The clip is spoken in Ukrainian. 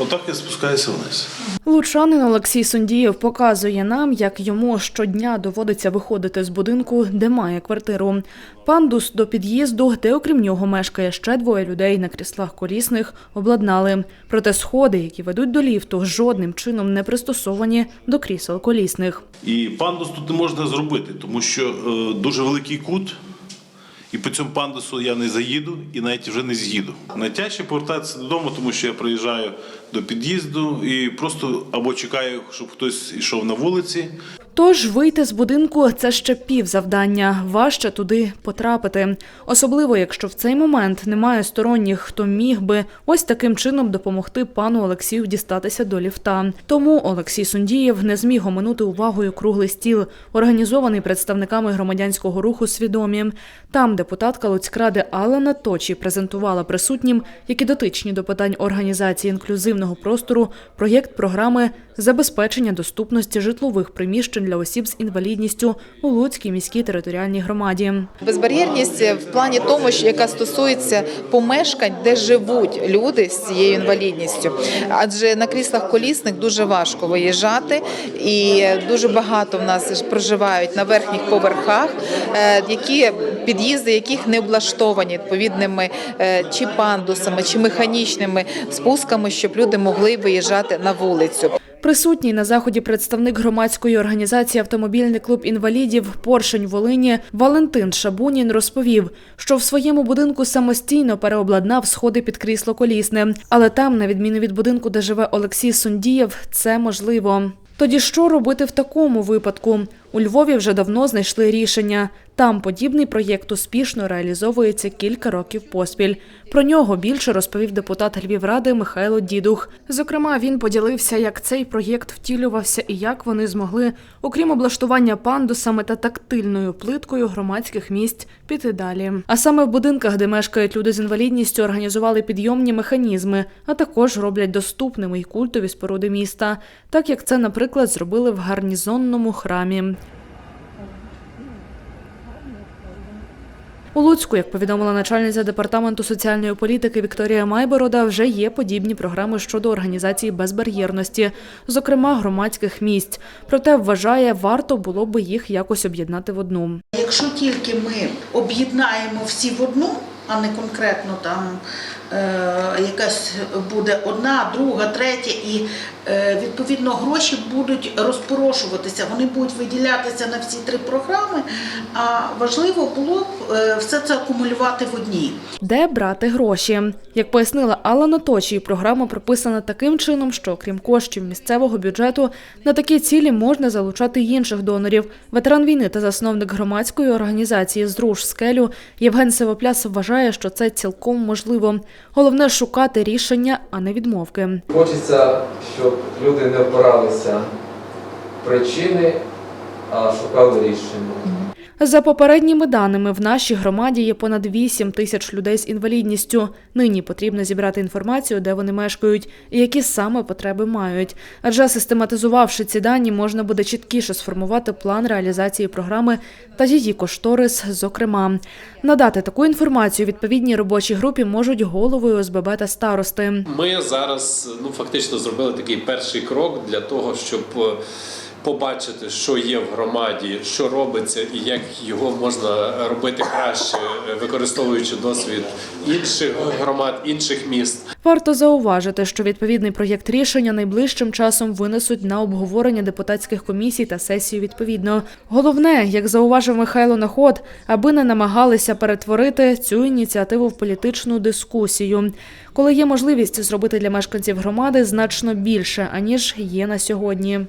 Отак я спускаюся вниз. Лучанин Олексій Сундієв показує нам, як йому щодня доводиться виходити з будинку, де має квартиру. Пандус до під'їзду, де окрім нього мешкає ще двоє людей на кріслах колісних, обладнали. Проте сходи, які ведуть до ліфту, жодним чином не пристосовані до крісел колісних. І пандус тут не можна зробити, тому що е, дуже великий кут, і по цьому пандусу я не заїду і навіть вже не з'їду. Найтяжче повертатися додому, тому що я приїжджаю до під'їзду і просто або чекаю, щоб хтось йшов на вулиці, Тож вийти з будинку це ще пів завдання. Важче туди потрапити. Особливо, якщо в цей момент немає сторонніх, хто міг би ось таким чином допомогти пану Олексію дістатися до ліфта. Тому Олексій Сундієв не зміг оминути увагою круглий стіл, організований представниками громадянського руху свідомі. Там депутатка Луцькради Алана Точі презентувала присутнім, які дотичні до питань організації інклюзивного простору, проєкт програми забезпечення доступності житлових приміщень для осіб з інвалідністю у Луцькій міській територіальній громаді. Безбар'єрність в плані тому, що яка стосується помешкань, де живуть люди з цією інвалідністю. Адже на кріслах колісних дуже важко виїжджати, і дуже багато в нас проживають на верхніх поверхах, е, які під'їзди, яких не облаштовані відповідними е, чи пандусами, чи механічними спусками, щоб люди могли виїжджати на вулицю. Присутній на заході представник громадської організації Автомобільний клуб інвалідів Поршень Волині Валентин Шабунін розповів, що в своєму будинку самостійно переобладнав сходи під крісло колісне, але там, на відміну від будинку, де живе Олексій Сундієв, це можливо. Тоді що робити в такому випадку? У Львові вже давно знайшли рішення. Там подібний проєкт успішно реалізовується кілька років поспіль. Про нього більше розповів депутат Львівради Михайло Дідух. Зокрема, він поділився, як цей проєкт втілювався і як вони змогли, окрім облаштування пандусами та тактильною плиткою громадських місць, піти далі. А саме в будинках, де мешкають люди з інвалідністю, організували підйомні механізми, а також роблять доступними й культові споруди міста, так як це, наприклад, зробили в гарнізонному храмі. У Луцьку, як повідомила начальниця департаменту соціальної політики Вікторія Майборода, вже є подібні програми щодо організації безбар'єрності, зокрема громадських місць. Проте вважає, варто було би їх якось об'єднати в одну. Якщо тільки ми об'єднаємо всі в одну, а не конкретно там е, якась буде одна, друга, третя, і е, відповідно гроші будуть розпорошуватися, вони будуть виділятися на всі три програми. А важливо було б все це акумулювати в одній. Де брати гроші? Як пояснила Алла Наточій, програма прописана таким чином, що окрім коштів місцевого бюджету на такі цілі можна залучати й інших донорів. Ветеран війни та засновник громадської організації Зруш скелю Євген Сивопляс вважає, що це цілком можливо. Головне шукати рішення, а не відмовки. Хочеться, щоб люди не опиралися причини, а шукали рішення. За попередніми даними, в нашій громаді є понад 8 тисяч людей з інвалідністю. Нині потрібно зібрати інформацію, де вони мешкають і які саме потреби мають. Адже систематизувавши ці дані, можна буде чіткіше сформувати план реалізації програми та її кошторис. Зокрема, надати таку інформацію відповідній робочій групі можуть голови ОСББ та старости. Ми зараз ну фактично зробили такий перший крок для того, щоб е, побачити, що є в громаді, що робиться, і як його можна робити краще, використовуючи досвід інших громад, інших міст. Варто зауважити, що відповідний проєкт рішення найближчим часом винесуть на обговорення депутатських комісій та сесію відповідно. Головне, як зауважив Михайло Наход, аби не намагалися перетворити цю ініціативу в політичну дискусію, коли є можливість зробити для мешканців громади значно більше аніж є на сьогодні.